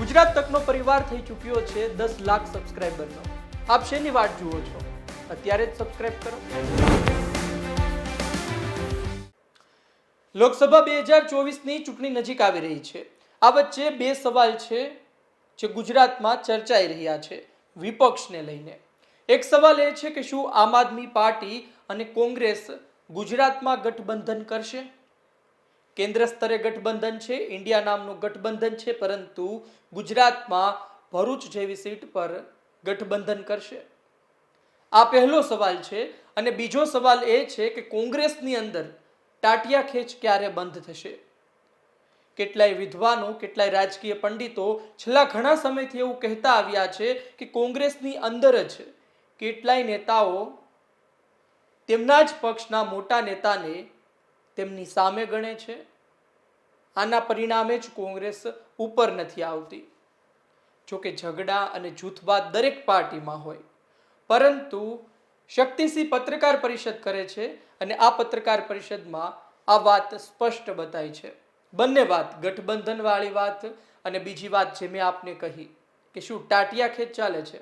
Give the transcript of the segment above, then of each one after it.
ગુજરાત તકનો પરિવાર થઈ ચૂક્યો છે દસ લાખ સબસ્ક્રાઈબરનો આપ શેની વાટ જુઓ છો? અત્યારે જ સબસ્ક્રાઇબ કરો. લોકસભા બે હજાર ચોવીસની ચૂંટણી નજીક આવી રહી છે. આ વચ્ચે બે સવાલ છે જે ગુજરાતમાં ચર્ચાઈ રહ્યા છે વિપક્ષને લઈને. એક સવાલ એ છે કે શું આમ આદમી પાર્ટી અને કોંગ્રેસ ગુજરાતમાં ગઠબંધન કરશે? કેન્દ્ર સ્તરે ગઠબંધન છે, ઇન્ડિયા નામનું ગઠબંધન છે, પરંતુ ગુજરાતમાં ભરૂચ જેવી સીટ પર ગઠબંધન કરશે. આ પહેલો સવાલ છે અને બીજો સવાલ એ છે કે કોંગ્રેસની અંદર ટાટિયા ખેંચ ક્યારે બંધ થશે? કેટલાય વિદ્વાનો, કેટલાય રાજકીય પંડિતો છેલ્લા ઘણા સમયથી એવું કહેતા આવ્યા છે કે કોંગ્રેસની અંદર જ કેટલાય નેતાઓ તેમના જ પક્ષના મોટા નેતાને તેમની સામે ગણે છે. આના પરિણામે જ કોંગ્રેસ ઉપર નથી આવતી. જોકે ઝઘડા અને જૂથવાદ દરેક પાર્ટીમાં હોય. પરંતુ શક્તિસિંહ પત્રકાર પરિષદ કરે છે અને આ પત્રકાર પરિષદમાં આ વાત સ્પષ્ટ બતાવી છે. બંને વાત ગઠબંધન વાળી વાત અને બીજી વાત જે મેં આપને કહી કે શું ટાટિયા ખેંચ ચાલે છે.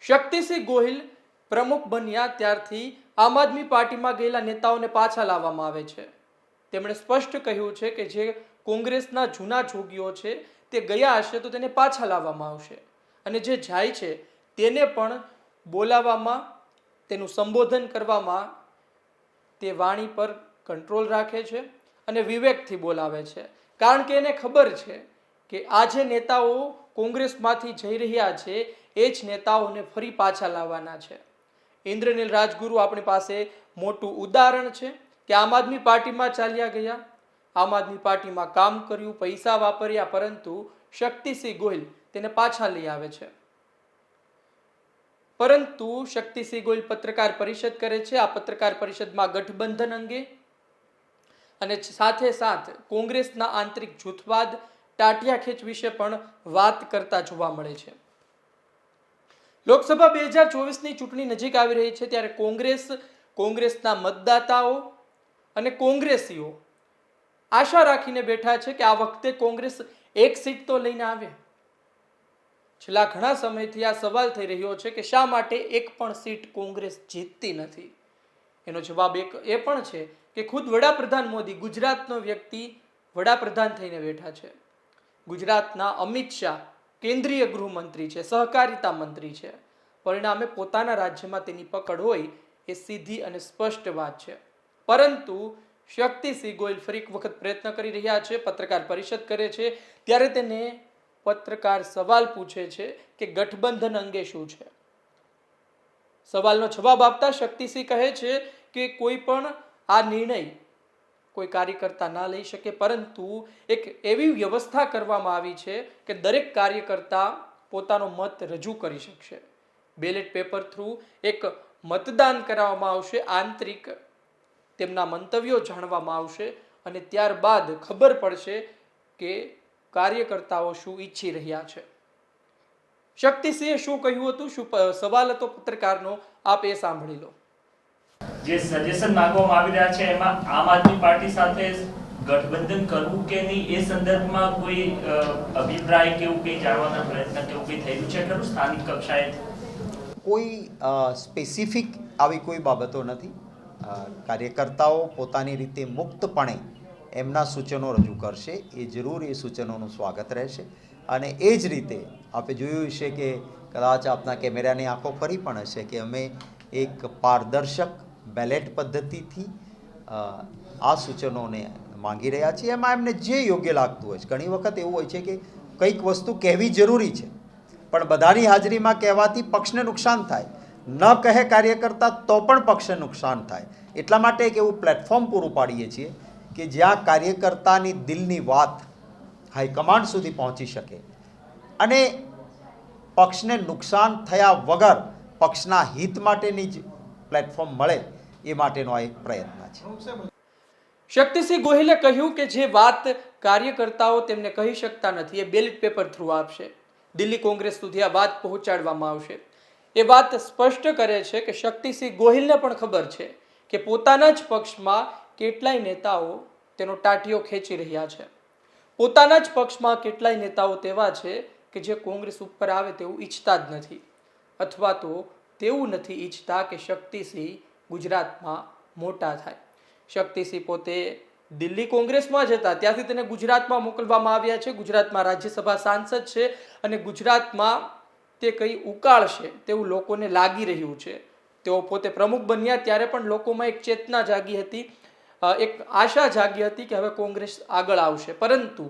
શક્તિસિંહ ગોહિલ પ્રમુખ બન્યા ત્યારથી આમ આદમી પાર્ટીમાં ગયેલા નેતાઓને પાછા લાવવામાં આવે છે. તેમણે સ્પષ્ટ કહ્યું છે કે જે કોંગ્રેસના જૂના જોગીઓ છે તે ગયા હશે તો તેને પાછા લાવવામાં આવશે. અને જે જાય છે તેને પણ બોલાવવામાં, તેનું સંબોધન કરવામાં તે વાણી પર કંટ્રોલ રાખે છે અને વિવેકથી બોલાવે છે. કારણ કે એને ખબર છે કે આ જે નેતાઓ કોંગ્રેસમાંથી જઈ રહ્યા છે, એ જ નેતાઓને ફરી પાછા લાવવાના છે. ઇન્દ્રનીલ રાજગુરુ આપણી પાસે મોટું ઉદાહરણ છે કે આમ આદમી પાર્ટીમાં ચાલ્યા ગયા. આમ આદમી પાર્ટીમાં કામ કર્યું, પૈસા વાપર્યા, પરંતુ શક્તિસિંહ ગોહિલ તેને પાછા લઈ આવે છે. પરંતુ શક્તિસિંહ ગોહિલ પત્રકાર પરિષદ કરે છે. આ પત્રકાર પરિષદમાં ગઠબંધન અંગે અને સાથે સાથ કોંગ્રેસના આંતરિક જૂથવાદ ટાટિયા ખેંચ વિશે પણ વાત કરતા જોવા મળે છે. લોકસભા બે હજાર ચોવીસની ચૂંટણી નજીક આવી રહી છે ત્યારે કોંગ્રેસ, કોંગ્રેસના મતદાતાઓ અને કોંગ્રેસીઓ આશા રાખીને બેઠા છે કે આ વખતે કોંગ્રેસ એક સીટ તો લઈને આવે. છેલ્લા ઘણા સમયથી આ સવાલ થઈ રહ્યો છે કે શા માટે એક પણ સીટ કોંગ્રેસ જીતતી નથી? એનો જવાબ એક, એ પણ છે કે ખુદ વડાપ્રધાન મોદી ગુજરાતનો વ્યક્તિ વડાપ્રધાન થઈને બેઠા છે. ગુજરાતના અમિત શાહ કેન્દ્રીય ગૃહમંત્રી છે, સહકારિતા મંત્રી છે. પરિણામે પોતાના રાજ્યમાં તેની પકડ હોય એ સીધી અને સ્પષ્ટ વાત છે. પરંતુ શક્તિસિંહ ગોયલ ફરી વખત પ્રયત્ન કરી રહ્યા છે, પત્રકાર પરિષદ કરે છે. ત્યારે તેને પત્રકાર સવાલ પૂછે છે કે ગઠબંધન અંગે શું છે? સવાલનો જવાબ આપતા શક્તિસિંહ કહે છે કે કોઈ પણ આ નિર્ણય કોઈ કાર્યકર્તા ના લઈ શકે, પરંતુ એક એવી વ્યવસ્થા કરવામાં આવી છે કે દરેક કાર્યકર્તા પોતાનો મત રજૂ કરી શકશે. બેલેટ પેપર થ્રુ એક મતદાન કરાવવામાં આવશે, આંતરિક તેમના મંતવ્યો જાણવામાં આવશે અને ત્યારબાદ ખબર પડશે કે કાર્યકર્તાઓ શું ઈચ્છી રહ્યા છે. શક્તિસિંહે શું કહ્યું હતું? શું સવાલ હતો પત્રકારનો? આપ એ સાંભળી લો. જે સજેશન માંગવામાં આવી રહ્યા છે, એમાં આમ આદમી પાર્ટી સાથે ગઠબંધન કરવું કે નહીં, એ સંદર્ભમાં કોઈ અભિપ્રાય કે એવું કંઈ જાણવાના પ્રયત્ન કે એવું કંઈ થયેલું છે? ખરું? સ્થાનિક કક્ષાએ? કોઈ સ્પેસિફિક આવી કોઈ બાબતો નથી. કાર્યકર્તાઓ પોતાની રીતે મુક્તપણે એમના સૂચનો રજૂ કરશે. એ જરૂર એ સૂચનોનું સ્વાગત રહેશે. અને એ જ રીતે આપણે જોયું છે કે કદાચ આપના કેમેરાની આંખો ફરી પણ હશે કે અમે એક પારદર્શક બેલેટ પદ્ધતિથી આ સૂચનોને માંગી રહ્યા છીએ. એમાં એમને જે યોગ્ય લાગતું હોય છે. ઘણી વખત એવું હોય છે કે કંઈક વસ્તુ કહેવી જરૂરી છે, પણ બધાની હાજરીમાં કહેવાથી પક્ષને નુકસાન થાય. ન કહે કાર્યકર્તા તો પણ પક્ષને નુકસાન થાય. એટલા માટે એક એવું પ્લેટફોર્મ પૂરું પાડીએ છીએ કે જ્યાં કાર્યકર્તાની દિલની વાત હાઈકમાન્ડ સુધી પહોંચી શકે. અને પક્ષને નુકસાન થયા વગર પક્ષના હિત માટેની જ પ્લેટફોર્મ મળે. એ માટેનો આ એક પ્રયત્ન છે. શક્તિસિંહ ગોહિલે કહ્યું કે જે વાત કાર્યકર્તાઓ તેમને કહી શકતા નથી, એ બેલેટ પેપર થ્રુ આપશે. દિલ્હી કોંગ્રેસ સુધી આ વાત પહોંચાડવામાં આવશે. એ વાત સ્પષ્ટ કરે છે કે શક્તિસિંહ ગોહિલને પણ ખબર છે કે પોતાના જ પક્ષમાં કેટલાય નેતાઓ તેનો ટાટિયો ખેંચી રહ્યા છે. પોતાના જ પક્ષમાં કેટલાય નેતાઓ તેવા છે કે જે કોંગ્રેસ ઉપર આવે તેવું ઈચ્છતા જ નથી. અથવા તો તેવું નથી ઈચ્છતા કે શક્તિસિંહ ગુજરાતમાં મોટા થાય. શક્તિસિંહ પોતે દિલ્હી કોંગ્રેસમાં જ હતા. ત્યાંથી તેને ગુજરાતમાં મોકલવામાં આવ્યા છે. ગુજરાતમાં રાજ્યસભા સાંસદ છે અને ગુજરાતમાં તે કંઈ ઉકાળશે તેવું લોકોને લાગી રહ્યું છે. તેઓ પોતે પ્રમુખ બન્યા ત્યારે પણ લોકોમાં એક ચેતના જાગી હતી એક આશા જાગી હતી કે હવે કોંગ્રેસ આગળ આવશે. પરંતુ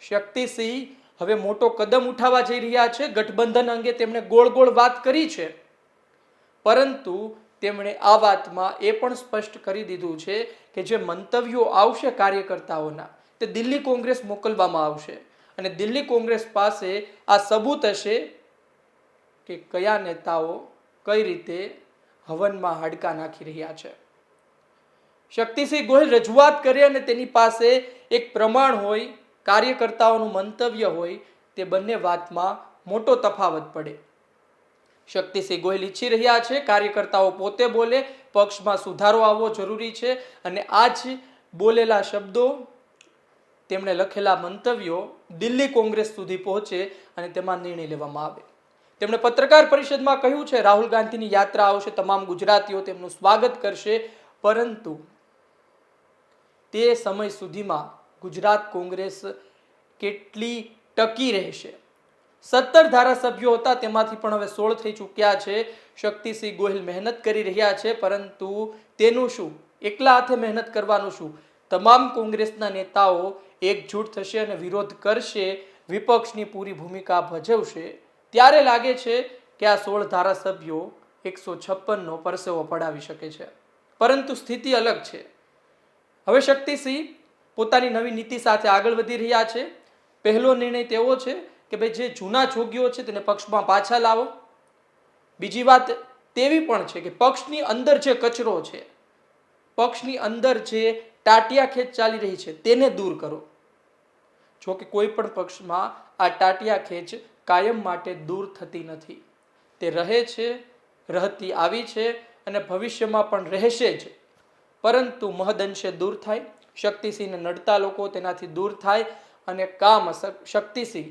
શક્તિસિંહ હવે મોટો કદમ ઉઠાવવા જઈ રહ્યા છે. ગઠબંધન અંગે તેમણે ગોળ ગોળ વાત કરી છે. પરંતુ તેમણે આ વાતમાં એ પણ સ્પષ્ટ કરી દીધું છે કે જે મંતવ્યો આવશે કાર્યકર્તાઓના, તે દિલ્હી કોંગ્રેસ મોકલવામાં આવશે. અને દિલ્હી કોંગ્રેસ પાસે આ સબૂત હશે કે કયા નેતાઓ કઈ રીતે હવનમાં હાડકા નાખી રહ્યા છે. શક્તિસિંહ ગોહિલ રજૂઆત કરે અને તેની પાસે એક પ્રમાણ હોય, કાર્યકર્તાઓનું મંતવ્ય હોય, તે બંને વાતમાં મોટો તફાવત પડે. શક્તિસિંહ ગોહિલ ઈચ્છી રહ્યા છે, કાર્યકર્તાઓ પોતે બોલે, પક્ષમાં સુધારો આવવો જરૂરી છે અને આ જ બોલેલા શબ્દો તેમણે લખેલા મંતવ્યો દિલ્હી કોંગ્રેસ સુધી પહોંચે અને તેમાં નિર્ણય લેવામાં આવે. તેમણે પત્રકાર પરિષદમાં કહ્યું છે, રાહુલ ગાંધીની યાત્રા આવશે, તમામ ગુજરાતીઓ તેમનું સ્વાગત કરશે, પરંતુ તે સમય સુધીમાં ગુજરાત કોંગ્રેસ કેટલી ટકી રહેશે? સત્તર ધારાસભ્યો હતા, તેમાંથી પણ હવે સોળ થઈ ચૂક્યા છે. શક્તિસિંહ ગોહિલ મહેનત કરી રહ્યા છે, પરંતુ તેનું શું? એકલા હાથે મહેનત કરવાનું શું? તમામ કોંગ્રેસના નેતાઓ એકજૂટ થશે અને વિરોધ કરશે, વિપક્ષની પૂરી ભૂમિકા ભજવશે. ત્યારે લાગે છે કે આ સોળ ધારાસભ્યો એકસો છપ્પનનો પરસેવો પડાવી શકે છે. પરંતુ સ્થિતિ અલગ છે. હવે શક્તિસિંહ પોતાની નવી નીતિ સાથે આગળ વધી રહ્યા છે. પહેલો નિર્ણય તેવો છે કે ભાઈ જે જૂના જોગીઓ છે તેને પક્ષમાં પાછા લાવો. બીજી વાત તેવી પણ છે કે પક્ષની અંદર જે કચરો છે, પક્ષની અંદર જે ટાટિયા ખેંચ ચાલી રહી છે તેને દૂર કરો. જો કે કોઈ પણ પક્ષમાં આ ટાટિયા ખેંચ કાયમ માટે દૂર થતી નથી. તે રહે છે, રહતી આવી છે અને ભવિષ્યમાં પણ રહેશે જ. પરંતુ મહદઅંશે દૂર થાય, શક્તિસિંહને નડતા લોકો તેનાથી દૂર થાય અને કામ શક્તિસિંહ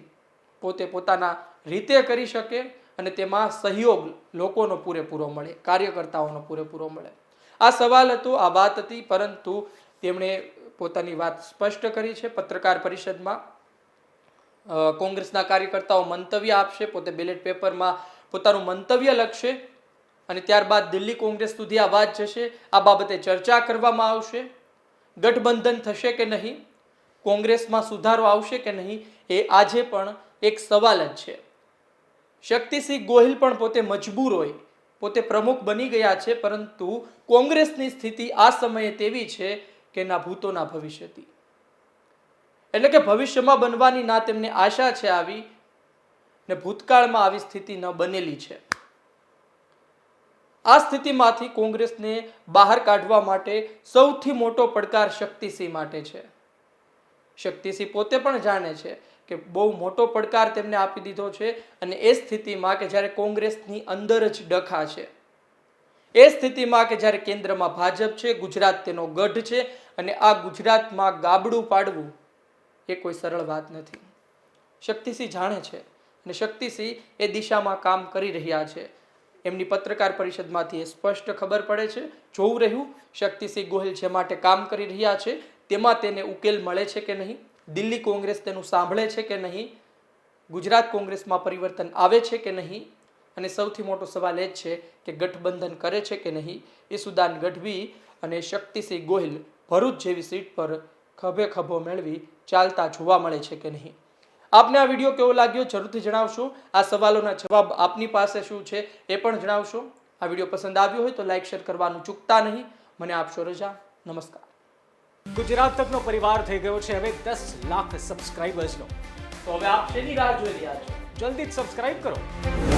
પોતે પોતાના રીતે કરી શકે અને તેમાં સહયોગ લોકોનો પૂરેપૂરો મળે, કાર્યકર્તાઓનો પૂરેપૂરો મળે. આ સવાલ હતો, આ વાત હતી, પરંતુ તેમણે પોતાની વાત સ્પષ્ટ કરી છે પત્રકાર પરિષદમાં. કોંગ્રેસના કાર્યકર્તાઓ મંતવ્ય આપશે, પોતે બેલેટ પેપરમાં પોતાનું મંતવ્ય લખશે અને ત્યારબાદ દિલ્હી કોંગ્રેસ સુધી આ વાત જશે. આ બાબતે ચર્ચા કરવામાં આવશે. ગઠબંધન થશે કે નહીં? કોંગ્રેસમાં સુધારો આવશે કે નહીં એ આજે પણ એક સવાલ જ છે. શક્તિસિંહ ગોહિલ પણ પોતે મજબૂર હોય, પોતે પ્રમુખ બની ગયા છે, પરંતુ કોંગ્રેસની સ્થિતિ આ સમયે તેવી છે કે ના ભૂતોના ભવિષ્યથી. એટલે કે ભવિષ્યમાં બનવાની ના તેમને આશા છે આવી, ને ભૂતકાળમાં આવી સ્થિતિ ન બનેલી છે. આ સ્થિતિમાંથી કોંગ્રેસને બહાર કાઢવા માટે સૌથી મોટો પડકાર શક્તિસિંહ માટે છે. શક્તિસિંહ પોતે પણ જાણે છે કે બહુ મોટો પડકાર તેમને આપી દીધો છે અને એ સ્થિતિમાં કે જ્યારે કોંગ્રેસની અંદર જ ડખા છે. એ સ્થિતિમાં કે જ્યારે કેન્દ્રમાં ભાજપ છે, ગુજરાત તેનો ગઢ છે અને આ ગુજરાતમાં ગાબડું પાડવું એ કોઈ સરળ વાત નથી. શક્તિસિંહ જાણે છે અને શક્તિસિંહ એ દિશામાં કામ કરી રહ્યા છે. એમની પત્રકાર પરિષદમાંથી એ સ્પષ્ટ ખબર પડે છે. જોવું રહ્યું, શક્તિસિંહ ગોહિલ જે માટે કામ કરી રહ્યા છે તેમાં તેને ઉકેલ મળે છે કે નહીં? દિલ્હી કોંગ્રેસ તેનું સાંભળે છે કે નહીં? ગુજરાત કોંગ્રેસમાં પરિવર્તન આવે છે કે નહીં? અને સૌથી મોટો સવાલ એ જ છે કે ગઠબંધન કરે છે કે નહીં? ઈસુદાન ગઢવી અને શક્તિસિંહ ગોહિલ ભરૂચ જેવી સીટ પર ખભે ખભો મેળવી ચાલતા જોવા મળે છે કે નહીં? આપને આ વીડિયો કેવો લાગ્યો જરૂરથી જણાવશો. આ સવાલોના જવાબ આપની પાસે શું છે એ પણ જણાવશો. આ વીડિયો પસંદ આવ્યો હોય તો લાઇક શેર કરવાનું ચૂકતા નહીં. મને આપશો રજા. નમસ્કાર. ગુજરાત તકનો પરિવાર થઈ ગયો છે હવે દસ લાખ સબસ્ક્રાઇબર્સનો તો હવે આપ શેની રાહ જોઈ રહ્યા છો? જલ્દી જ સબસ્ક્રાઇબ કરો.